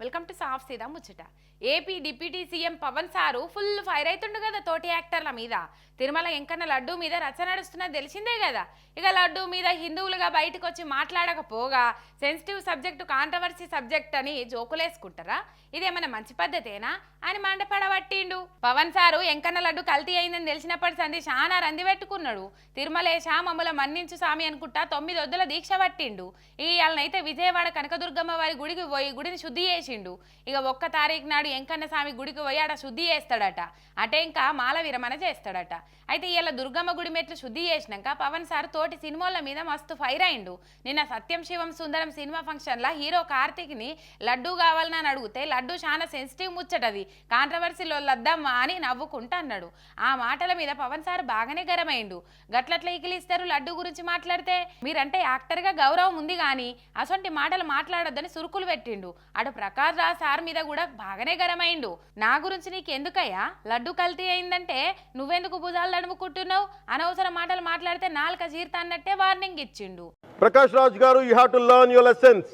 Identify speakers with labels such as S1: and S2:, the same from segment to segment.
S1: Welcome to సాఫ్ సీదా ముచ్చట. AP deputy CM Pawan sir full fire అవుతుండు కదా తోటి యాక్టర్ల మీద. తిరుమల ఎంకన్న లడ్డు మీద రచ్చ నడుస్తున్నది తెలిసిందే కదా. ఇక లడ్డు మీద హిందువులుగా బయటకు వచ్చి మాట్లాడకపోగా సెన్సిటివ్ సబ్జెక్టు కాంట్రవర్సీ సబ్జెక్ట్ అని జోకులేసుకుంటారా? ఇదేమైనా మంచి పద్ధతేనా? అని మండపడబట్టిండు. పవన్ సారు ఎంకన్న లడ్డు కల్తీ అయిందని తెలిసినప్పటి సంది చాలా రంది పెట్టుకున్నాడు. తిరుమలేశ మమ్మల మన్నించు స్వామి అనుకుంటా తొమ్మిది వద్దుల దీక్ష పట్టిండు. ఇక వాళ్ళనైతే విజయవాడ కనకదుర్గమ్మ వారి గుడికి పోయి గుడిని శుద్ధి చేసిండు. ఇక ఒక్క తారీఖు నాడు ఎంకన్న స్వామి గుడికి పోయి ఆడ శుద్ధి చేస్తాడట. అటే ఇంకా మాల విరమణ చేస్తాడట. అయితే ఇలా దుర్గమ్మ గుడి మెట్లు శుద్ధి చేసినాక పవన్ సార్ తోటి సినిమాల మీద మస్తు ఫైర్ అయిండు. నిన్న సత్యం శివం సుందరం సినిమా ఫంక్షన్లో హీరో కార్తీక్ని లడ్డు కావాలని అని అడిగితే లడ్డు చాలా సెన్సిటివ్ ముచ్చటది. కాంట్రవర్సీలో లద్దమ్మా అని నవ్వుకుంటా అన్నాడు. ఆ మాటల మీద పవన్ సార్ బాగానే గరమైండు. గట్లట్ల ఇకిలిస్తారు లడ్డు గురించి మాట్లాడితే? మీరంటే యాక్టర్గా గౌరవం ఉంది కానీ అసొంటి మాటలు మాట్లాడొద్దని సురుకులు పెట్టిండు. అటు ప్రకాశ్ రాజ్ సార్ మీద కూడా బాగానే గరమైండు నా గురించి నీకెందుకయ్యా? లడ్డు కల్తీ అయిందంటే నువ్వెందుకు భుజాలు నడుముకుంటున్నావు? అనవసర మాటలు మాట్లాడితే నాలుక జీర్తా అన్నట్టే వార్నింగ్ ఇచ్చిండు.
S2: ప్రకాశ్ రాజ్ గారు you to learn your lessons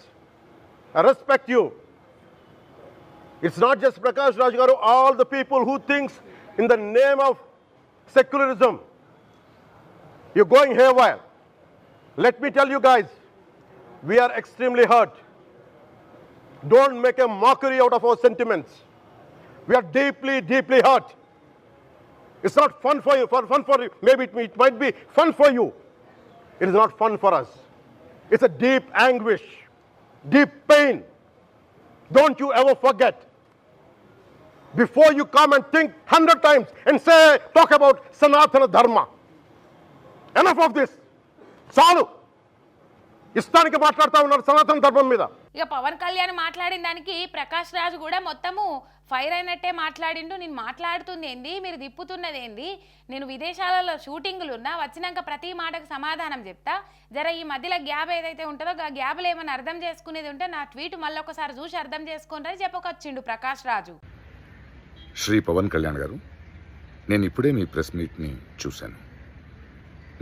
S2: respect you it's not just Prakash Raj గారు all the people who thinks in the name of secularism you going haywire let me tell guys guys we are extremely hurt Don't make a mockery out of our sentiments. We are deeply, deeply hurt. It's not fun for you, for fun for you. Maybe it, it might be fun for you. It is not fun for us. It's a deep anguish, deep pain. Don't you ever forget. Before you come and think hundred times and say, talk about Sanatana Dharma. Enough of this. చాలు ఇష్టానికి మాట్లాడుతూ ఉన్నారు సనాతన ధర్మం మీద.
S1: ఇక పవన్ కళ్యాణ్ మాట్లాడిన దానికి ప్రకాష్ రాజ్ కూడా మొత్తము ఫైర్ అయినట్టే మాట్లాడిండు. నేను మాట్లాడుతుంది ఏంది? మీరు తిప్పుతున్నది ఏంది? నేను విదేశాలలో షూటింగులు ఉన్నా వచ్చినాక ప్రతి మాటకు సమాధానం చెప్తా. జర ఈ మధ్యలో గ్యాప్ ఏదైతే ఉంటుందో ఆ గ్యాప్లో ఏమైనా అర్థం చేసుకునేది ఉంటే నా ట్వీట్ మళ్ళీ ఒకసారి చూసి అర్థం చేసుకోండి అని చెప్పకొచ్చిండు ప్రకాష్ రాజు.
S3: శ్రీ పవన్ కళ్యాణ్ గారు నేను ఇప్పుడే మీ ప్రెస్ మీట్ని చూశాను.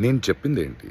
S3: నేను చెప్పింది ఏంటి?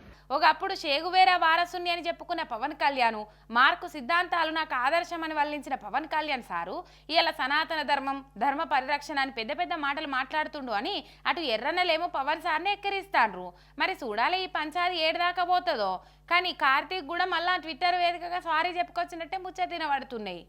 S1: ఒకప్పుడు షేగువేరా వారసుని అని చెప్పుకున్న పవన్ కళ్యాణ్ మార్కు సిద్ధాంతాలు నాకు ఆదర్శం అని వల్లించిన పవన్ కళ్యాణ్ సారు ఇలా సనాతన ధర్మం ధర్మ పరిరక్షణ అని పెద్ద పెద్ద మాటలు మాట్లాడుతుండు అని అటు ఎర్రన్నలేమో పవన్ సార్ని ఎక్కిరిస్తాండ్రు. మరి చూడాలి ఈ పంచాది ఏడుదాకా పోతుందో? కానీ కార్తీక్ కూడా మళ్ళా ట్విట్టర్ వేదికగా సారీ చెప్పుకొచ్చినట్టే ముచ్చ తినబడుతున్నాయి